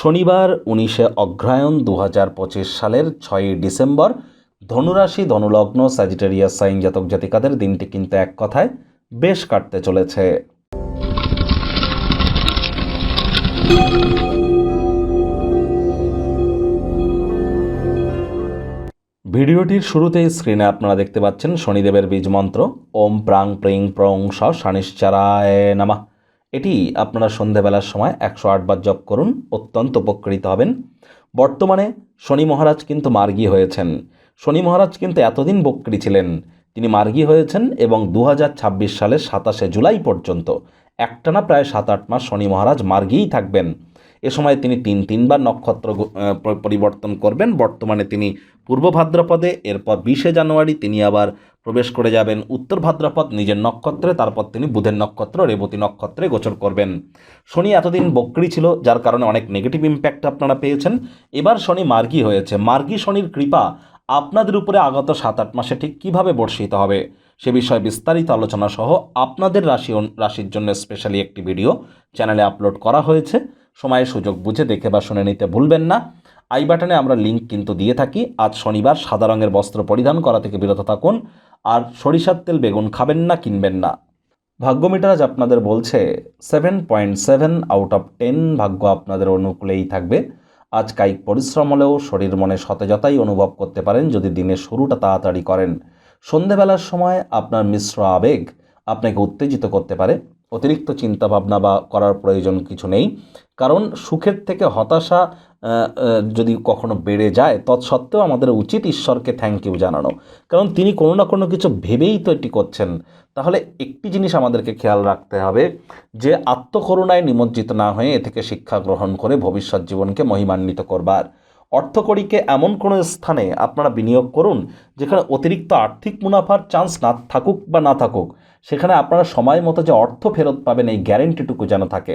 শনিবার উনিশে অগ্রহায়ণ দু সালের ছয়ই ডিসেম্বর ধনুরাশি ধনুলগ্ন স্যাজিটেরিয়াস সাইন জাতক জাতিকাদের দিনটি কিন্তু এক কথায় বেশ কাটতে চলেছে। ভিডিওটির শুরুতেই স্ক্রিনে আপনারা দেখতে পাচ্ছেন শনিদেবের বীজ মন্ত্র ওম প্রাং প্রিং প্রং স শানিশ্চারায় নামা। এটি আপনারা সন্ধেবেলার সময় একশো আটবার জপ করুন, অত্যন্ত উপকৃত হবেন। বর্তমানে শনি মহারাজ কিন্তু মার্গী হয়েছেন। শনি মহারাজ কিন্তু এতদিন বক্রী ছিলেন। তিনি মার্গী হয়েছেন এবং দু সালের সাতাশে জুলাই পর্যন্ত। একটানা প্রায় সাত আট মাস শনি মহারাজ মার্গীই থাকবেন। এ সময় তিনি তিন তিনবার নক্ষত্র পরিবর্তন করবেন। বর্তমানে তিনি পূর্ব ভাদ্রপদে, এরপর বিশে জানুয়ারি তিনি আবার প্রবেশ করে যাবেন উত্তর ভাদ্রপদ নিজের নক্ষত্রে, তারপর তিনি বুধের নক্ষত্র, রেবতী নক্ষত্রে গোচর করবেন। শনি এতদিন বক্রি ছিল, যার কারণে অনেক নেগেটিভ ইম্প্যাক্ট আপনারা পেয়েছেন। এবার শনি মার্গী হয়েছে। মার্গী শনির কৃপা আপনাদের উপরে আগত সাত আট মাসে ঠিক কীভাবে বর্ষিত হবে, সে বিষয়ে বিস্তারিত আলোচনা সহ আপনাদের রাশি রাশির জন্য স্পেশালি একটি ভিডিও চ্যানেলে আপলোড করা হয়েছে। সময় সুযোগ বুঝে দেখে বা শুনে নিতে ভুলবেন না। আই বাটনে আমরা লিঙ্ক কিন্তু দিয়ে থাকি। আজ শনিবার সাদা রঙের বস্ত্র পরিধান করা থেকে বিরত থাকুন। আর সরিষার তেল বেগুন খাবেন না, কিনবেন না। ভাগ্যমিটার আজ আপনাদের বলছে seven point seven out of ten ভাগ্য আপনাদের অনুকূলেই থাকবে। আজ কায়িক পরিশ্রম হলেও শরীর মনে সতেজতাই অনুভব করতে পারেন যদি দিনের শুরুটা তাড়াতাড়ি করেন। সন্ধেবেলার সময় আপনার মিশ্র আবেগ আপনাকে উত্তেজিত করতে পারে। অতিরিক্ত চিন্তাভাবনা বা করার প্রয়োজন কিছু নেই। কারণ সুখের থেকে হতাশা যদি কখনো বেড়ে যায়, তৎসত্ত্বেও আমাদের উচিত ঈশ্বরকে থ্যাংক ইউ জানানো। কারণ তিনি কোনো না কোনো কিছু ভেবেই তো এটি করছেন। তাহলে একটি জিনিস আমাদেরকে খেয়াল রাখতে হবে, যে আত্মকরুণায় নিমজ্জিত না হয়ে এ থেকে শিক্ষা গ্রহণ করে ভবিষ্যৎ জীবনকে মহিমান্বিত করবার। অর্থকড়িকে এমন কোনো স্থানে আপনারা বিনিয়োগ করুন, যেখানে অতিরিক্ত আর্থিক মুনাফার চান্স না থাকুক বা না থাকুক, সেখানে আপনারা সময় মতো যে অর্থ ফেরত পাবেন এই গ্যারেন্টিটুকু যেন থাকে।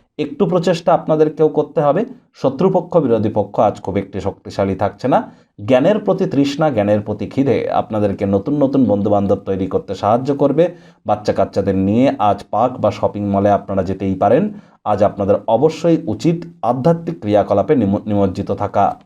একটু প্রচেষ্টা আপনাদেরকেও করতে হবে। শত্রুপক্ষ, বিরোধী পক্ষ আজ খুব একটি শক্তিশালী থাকছে না। জ্ঞানের প্রতি তৃষ্ণা, জ্ঞানের প্রতি খিদে আপনাদেরকে নতুন নতুন বন্ধুবান্ধব তৈরি করতে সাহায্য করবে। বাচ্চা কাচ্চাদের নিয়ে আজ পার্ক বা শপিং মলে আপনারা যেতেই পারেন। আজ আপনাদের অবশ্যই উচিত আধ্যাত্মিক ক্রিয়াকলাপে নিম- নিমজ্জিত থাকা।